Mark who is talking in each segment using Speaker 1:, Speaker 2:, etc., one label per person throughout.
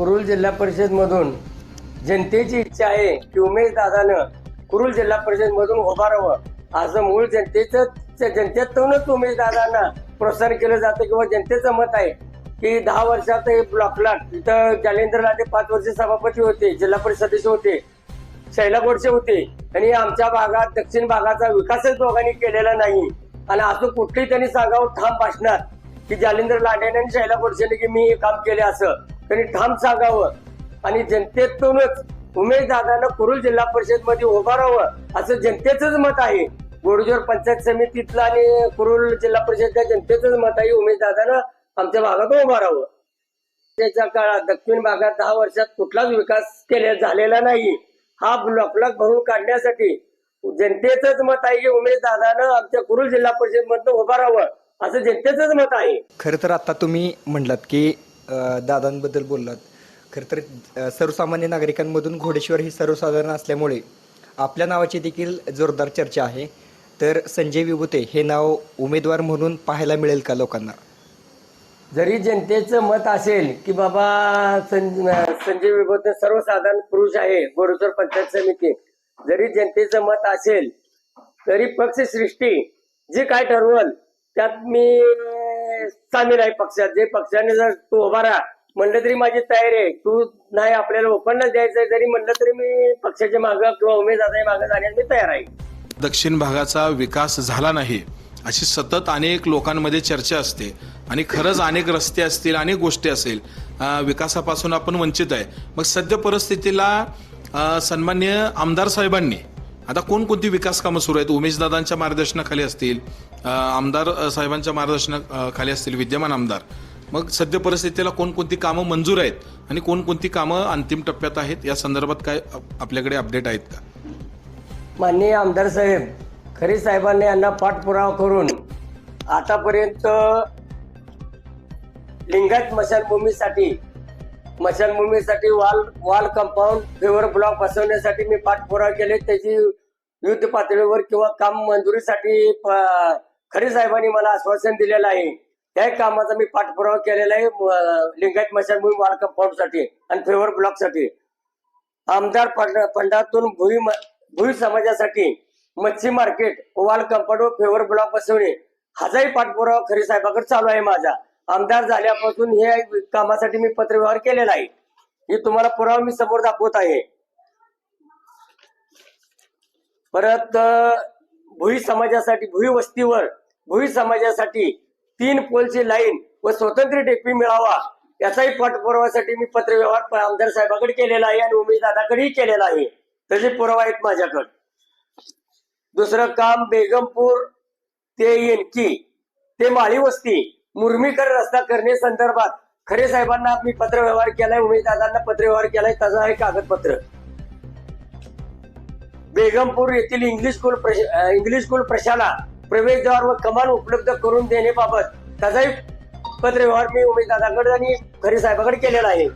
Speaker 1: कुरुल जिल्हा परिषदमधून जनतेची इच्छा आहे की उमेश दादानं कुरुल जिल्हा परिषदमधून उभारावं. असं मूळ जनतेचं जनतेतूनच उमेश दादांना प्रोत्साहन केलं जातं किंवा जनतेचं मत आहे की दहा वर्षात हे ब्लॉकला इथं जालेंद्र लाटे पाच वर्ष सभापती होते जिल्हा परिषद सदस्य होते शैला गोडसे होते. आणि आमच्या भागात दक्षिण भागाचा विकासच दोघांनी केलेला नाही. आणि असं कुठली त्यांनी सांगावं ठाम भाषणात की जालेंद्र लाडेने आणि शैला गोडसेने की मी हे काम केले असं. त्यांनी ठाम सांगावं. आणि जनतेतूनच उमेश दादानं कुरुल जिल्हा परिषदमध्ये उभारावं असं जनतेचंच मत आहे. गोडजोर पंचायत समितीतलं आणि कुरुल जिल्हा परिषदच्या जनतेचंच मत आहे उमेश दादानं आमच्या भागात उभारावं त्याच्या काळात दक्षिण भागात दहा वर्षात कुठलाच विकास केला झालेला नाही. हा ब्लॉकलॉक भरून काढण्यासाठी जनतेचंच मत आहे की उमेश दादानं आमच्या कुरुल जिल्हा परिषद मधनं उभा राहावं असं जनतेचंच मत आहे.
Speaker 2: खरं तर आता तुम्ही म्हणलात की दादांबद्दल बोललात. खरं तर सर्वसामान्य नागरिकांमधून घोडेश्वर ही सर्वसाधारण असल्यामुळे आपल्या नावाची देखील जोरदार चर्चा आहे. तर संजय विभूते हे नाव उमेदवार म्हणून पाहायला मिळेल का लोकांना?
Speaker 1: जरी जनतेचं मत असेल की बाबा संजय विभूते सर्वसाधारण पुरुष आहे गोरजोर पंचायत समिती. जरी जनतेचं मत असेल तरी पक्षसृष्टी जे काय ठरवल त्यात मी सामील आहे पक्षात. जे पक्षाने जर तू उभा राहा म्हणलं तरी माझी तयारी आहे. तू नाही आपल्याला ओपनच द्यायचंय जरी म्हणलं तरी मी पक्षाच्या मागं किंवा उमेदवाराच्या मागं जाण्यास मी तयार आहे.
Speaker 3: दक्षिण भागाचा विकास झाला नाही अशी सतत अनेक लोकांमध्ये चर्चा असते. आणि खरंच अनेक रस्ते असतील अनेक गोष्टी असेल विकासापासून आपण वंचित आहे. मग सद्य परिस्थितीला सन्मान्य आमदार साहेबांनी आता कोणकोणती विकास कामं सुरू आहेत? उमेशदादांच्या मार्गदर्शनाखाली असतील आमदार साहेबांच्या मार्गदर्शनाखाली असतील विद्यमान आमदार. मग सद्य परिस्थितीला कोणकोणती कामं मंजूर आहेत आणि कोणकोणती कामं अंतिम टप्प्यात आहेत? या संदर्भात काय आपल्याकडे अपडेट आहेत का?
Speaker 1: माननीय आमदार साहेब खरे साहेबांनी यांना पाठपुरावा करून आतापर्यंत Lingayat मशानभूमीसाठी मशानभूमीसाठी wall wall compound paver block बसवण्यासाठी मी पाठपुरावा केले. त्याची युद्ध पातळीवर किंवा काम मंजुरीसाठी प- खरे साहेबांनी मला आश्वासन दिलेलं आहे. त्या कामाचा मी पाठपुरावा केलेला आहे लिंगायत मशानभूमी वाल कंपाऊंडसाठी आणि फेवर ब्लॉकसाठी आमदार फंड- फंडातून भुई भुई समाजासाठी मच्छी मार्केट वाल कंपाऊंड व फेवर ब्लॉक बसवणे हाचाही पाठपुरावा खरे साहेबाकडे चालू आहे माझा. आमदार झाल्यापासून हे कामासाठी मी पत्रव्यवहार केलेला आहे. हे तुम्हाला पुरावा मी समोर दाखवत आहे. परत भुई समाजासाठी भुई वस्तीवर भुई समाजासाठी तीन पोलची लाईन व स्वतंत्र डेपी मिळावा याचाही पाठपुराव्यासाठी मी पत्रव्यवहार आमदार साहेबाकडे केलेला आहे आणि उमेश दादाकडेही केलेला आहे. त्याचे पुरावा आहेत माझ्याकडे. दुसरं काम बेगमपूर ते येनकी ते माळी वस्ती मुरमीकर रस्ता करणे संदर्भात खरे साहेबांना मी पत्रव्यवहार केलाय उमेश दादांना पत्रव्यवहार केलाय त्याचं आहे कागदपत्र. बेगमपूर येथील इंग्लिश स्कूल इंग्लिश स्कूल प्रशाला प्रवेशद्वार व कमान उपलब्ध करून देण्याबाबत त्याचाही पत्रव्यवहार मी उमेश आणि खरे साहेबाकडे केलेला आहे.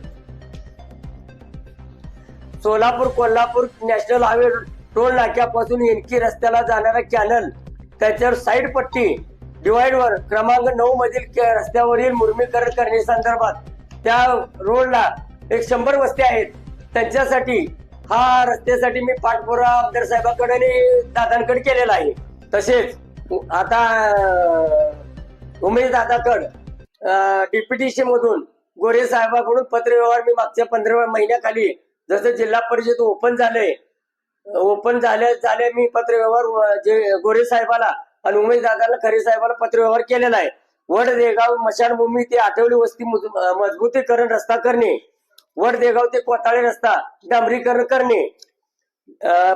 Speaker 1: Solapur Kolhapur national highway toll नाक्यापासून एनकी रस्त्याला जाणारा कॅनल त्याच्यावर साईड पट्टी डिवाइडवर क्रमांक नऊ मधील रस्त्यावरील मुर्मीकरण करण्यासंदर्भात संदर्भात त्या रोडला एक शंभर वस्ती आहेत. त्यांच्यासाठी हा रस्त्यासाठी मी पाठपुरा आमदार साहेबांकडे आणि दादांकडे केलेला आहे. तसेच आता उमेश दादाकड डीपीटीसी मधून गोरे साहेबांकडून पत्रव्यवहार मी मागच्या पंधरा महिन्याखाली जसं जिल्हा परिषद ओपन झालंय ओपन झाले झाले मी पत्रव्यवहार जे गोरे साहेबाला आणि उमेश दादाला खरे साहेबाला पत्रव्यवहार केलेला आहे. वड देगाव मशानभूमी ते आठवली वस्ती मजबूतीकरण रस्ता करणे वड देगाव ते कोताळे रस्ता डांबरीकरण करणे.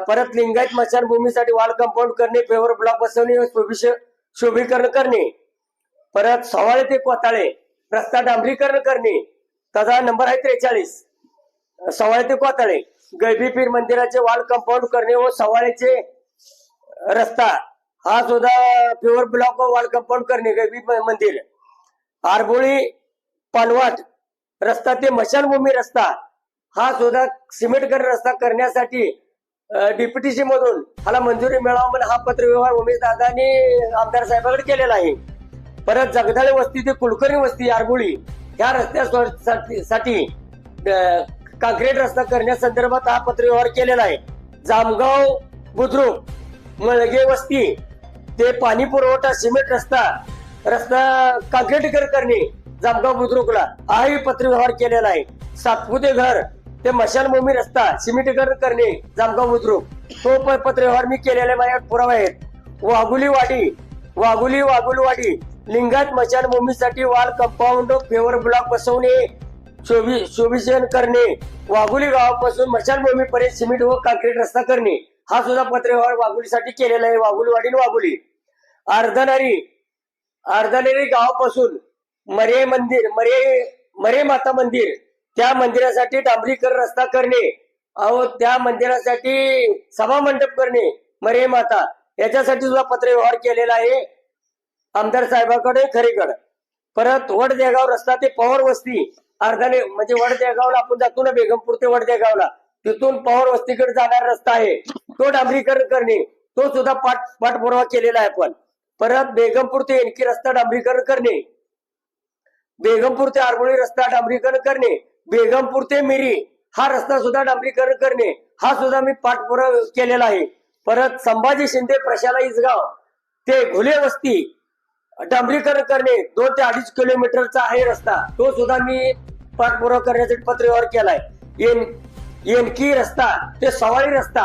Speaker 1: परत लिंगायत मशानभूमीसाठी वाल कंपाऊंड करणे पेवर ब्लॉक बसवणे शोभीकरण करणे. परत सवाळे ते कोताळे रस्ता डांबरीकरण करणे. त्याचा नंबर आहे त्रेचाळीस. सवाळे ते कोताळे गैबी पीर मंदिराचे वाल कंपाऊंड करणे व सवाळेचे रस्ता. हा सुद्धा प्युअर ब्लॉक व वाल कंपाऊंड करणे गैबी मंदिर. आरबोळी पानवाट रस्ता ते मशानभूमी रस्ता हा सुद्धा सिमेंटकरण रस्ता करण्यासाठी डीपीटीसी मधून मला मंजुरी मिळावा म्हणून हा पत्रव्यवहार उमेश दादानी आमदार साहेबांकडे केलेला आहे. परत जगदाळे वस्ती ते कुलकर्णी वस्ती आरगुळी ह्या रस्त्यासाठी काँक्रीट रस्ता करण्यासंदर्भात हा पत्रव्यवहार केलेला आहे. जामगाव बुद्रुक मळगे वस्ती ते पाणी पुरवठा सिमेंट रस्ता रस्ता काँक्रीटीकरण करणे जामगाव बुद्रुकला हाही पत्रव्यवहार केलेला आहे. सातपुते घर ते मशानभूमी रस्ता सिमेंटीकरण करणे जामगाव बुद्रुक. तो पत्रव्यवहार मी केलेले माझ्या पुरावा आहेत. वाघुली वाडी वाघुली वाघुलवाडी लिंगात मशानभूमीसाठी वाल कंपाऊंड फेवर ब्लॉक बसवणे शोभी करणे. वाघुली गावापासून मशानभूमीपर्यंत सिमेंट व काँक्रीट रस्ता करणे. हा सुद्धा पत्रव्यवहार वाघुलीसाठी केलेला आहे वाघुलवाडी वाघुली. अर्धनारी अर्धनेरी गावापासून मरे मंदिर मरे मरे माता मंदिर त्या मंदिरासाठी डांबरीकरण रस्ता करणे अहो त्या मंदिरासाठी सभा मंडप करणे मरे माता याच्यासाठी सुद्धा पत्रव्यवहार केलेला आहे. आमदार साहेबाकडे खरेकड परत वडदेगाव रस्ता ते पवार वस्ती अर्धाने म्हणजे वडदेगावला आपण जातो ना बेगमपूर ते वडदेगावला तिथून पवार वस्तीकडे जाणारा रस्ता आहे. तो डांबरीकरण करणे तो सुद्धा पाठ पाठपुरावा केलेला आहे आपण. परत बेगमपूर ते एनकी रस्ता डांबरीकरण करणे बेगमपूर ते आरमोळी रस्ता डांबरीकरण करणे बेगमपूर ते मिरी हा रस्ता सुद्धा डांबरीकरण करणे हा सुद्धा मी पाठपुरावा केलेला आहे. परत संभाजी शिंदे प्रशाला इसगाव ते घुले वस्ती डांबरीकरण करणे दोन ते अडीच किलोमीटरचा आहे रस्ता. तो सुद्धा मी पाठपुरावा करण्यासाठी पत्रव्यवहार केलाय. एन एनकी रस्ता ते सवारी रस्ता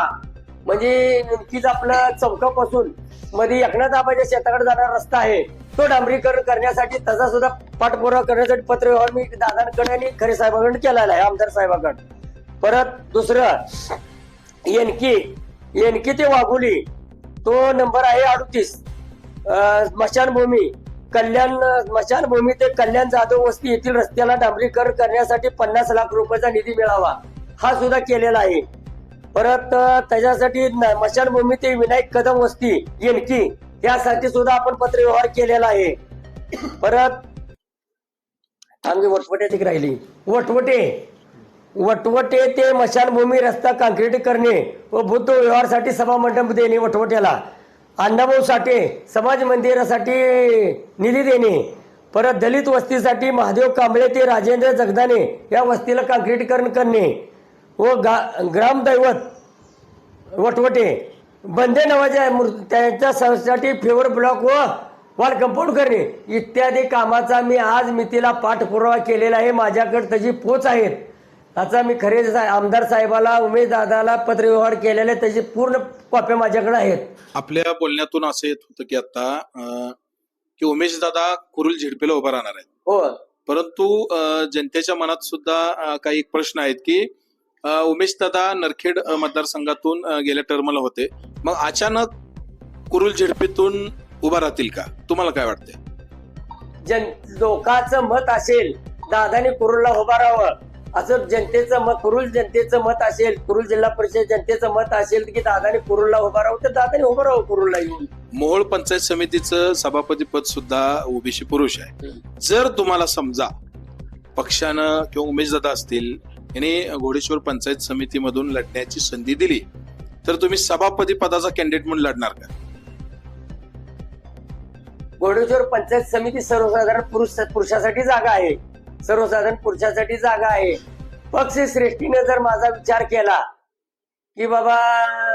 Speaker 1: म्हणजे नेमकीच आपला चौकापासून मध्ये एकनाथ आबाच्या शेताकडे जाणारा रस्ता आहे. तो डांबरीकरण करण्यासाठी त्याचा सुद्धा पाठपुरावा करण्यासाठी पत्रव्यवहार मी दादांकडे आणि खरे साहेबांकडे केलेला आहे आमदार साहेबांकडे. परत दुसरं एनकी एनकी ते वाघोली तो नंबर आहे अडतीस. स्मशानभूमी कल्याण स्मशानभूमी ते कल्याण जाधव वस्ती येथील रस्त्याला डांबरीकरण करण्यासाठी पन्नास लाख रुपयाचा निधी मिळावा हा सुद्धा केलेला आहे. परत त्याच्यासाठी स्मशानभूमी ते विनायक कदम वस्ती एनकी यासाठी सुद्धा आपण पत्रव्यवहार केलेला आहे. परत आमची वटवट्याची राहिली. वटवटे. वटवटे ते मशानभूमी रस्ता काँक्रीट करणे व बुद्ध व्यवहारसाठी सभा मंडप देणे वटवट्याला अण्णाभाऊ साठे समाज मंदिरासाठी निधी देणे. परत दलित वस्तीसाठी महादेव कांबळे ते राजेंद्र जगदाने या वस्तीला काँक्रीटीकरण करणे व गा ग्रामदैवत वटवटे. बंदे नावाच्या त्यांच्या संस्थेसाठी फेवर ब्लॉक व वॉल कंपाऊंड करणे. इत्यादी कामाचा मी आज मितीला पाठपुरावा केलेला आहे. माझ्याकडे त्याची पोच आहेत त्याचा मी खरे आमदार साहेबाला उमेश दादाला पत्रव्यवहार केलेले त्याची पूर्ण कॉप्या माझ्याकडे आहेत.
Speaker 3: आपल्या बोलण्यातून असं येत होतं की आता की उमेश दादा कुरुल झिडपेला उभा राहणार आहेत.
Speaker 1: हो.
Speaker 3: परंतु जनतेच्या मनात सुद्धा काही प्रश्न आहेत की उमेश दादा नरखेड मतदारसंघातून गेल्या टर्मला होते. मग अचानक कुरुल झिडपेतून उभा राहतील का? तुम्हाला काय वाटतंय?
Speaker 1: जन लोकांचं मत असेल दादाने कुरुलला उभा राहावं. असं जनतेचं मत कुरुल जनतेचं मत असेल कुरुल जिल्हा परिषद जनतेचं मत असेल की दादाने कुरुलला उभा राहावं तर दादाने उभं राहावं कुरुलला येऊन.
Speaker 3: मोहोळ पंचायत समितीचं सभापती पद सुद्धा ओबीसी पुरुष आहे. जर तुम्हाला समजा पक्षानं किंवा उमेशदादा असतील यांनी घोडेश्वर पंचायत समितीमधून लढण्याची संधी दिली. तर तुम्ही सभापती पदाचा कॅन्डिडेट म्हणून लढणार का?
Speaker 1: घोडेश्वर पंचायत समिती सर्वसाधारण पुरुष पुरुषासाठी जागा आहे. सर्वसाधारण पुरुषासाठी जागा आहे. पक्ष श्रेष्ठीने जर माझा विचार केला की बाबा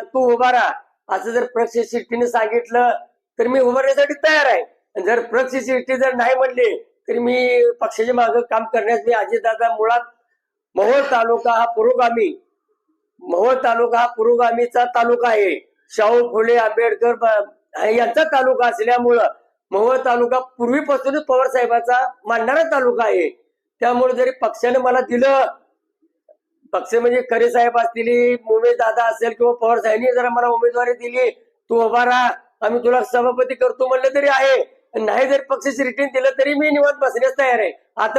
Speaker 1: तू उभा राहा. असं जर पक्ष श्रेष्ठीने सांगितलं तर मी उभारण्यासाठी तयार आहे. जर पक्ष श्रेष्ठी जर नाही म्हणले तरी मी पक्षाच्या मागे काम करण्यास मी अजितदादा मुळात मोहोळ तालुका हा पुरोगामी मोहोळ तालुका हा पुरोगामीचा तालुका आहे. शाहू फुले आंबेडकर यांचा तालुका असल्यामुळं मोहोळ तालुका पूर्वीपासूनच पवार साहेबांचा मानणारा तालुका आहे. त्यामुळे जरी पक्षाने मला दिलं पक्ष म्हणजे खरे साहेब असतील उमेश दादा असेल किंवा पवार साहेबांनी जरा मला उमेदवारी दिली तू उभा राहा आम्ही तुला सभापती करतो म्हणलं तरी आहे. नाही जरी पक्ष रिटर्न दिलं तरी मी निवांत बसण्यास तयार आहे. आता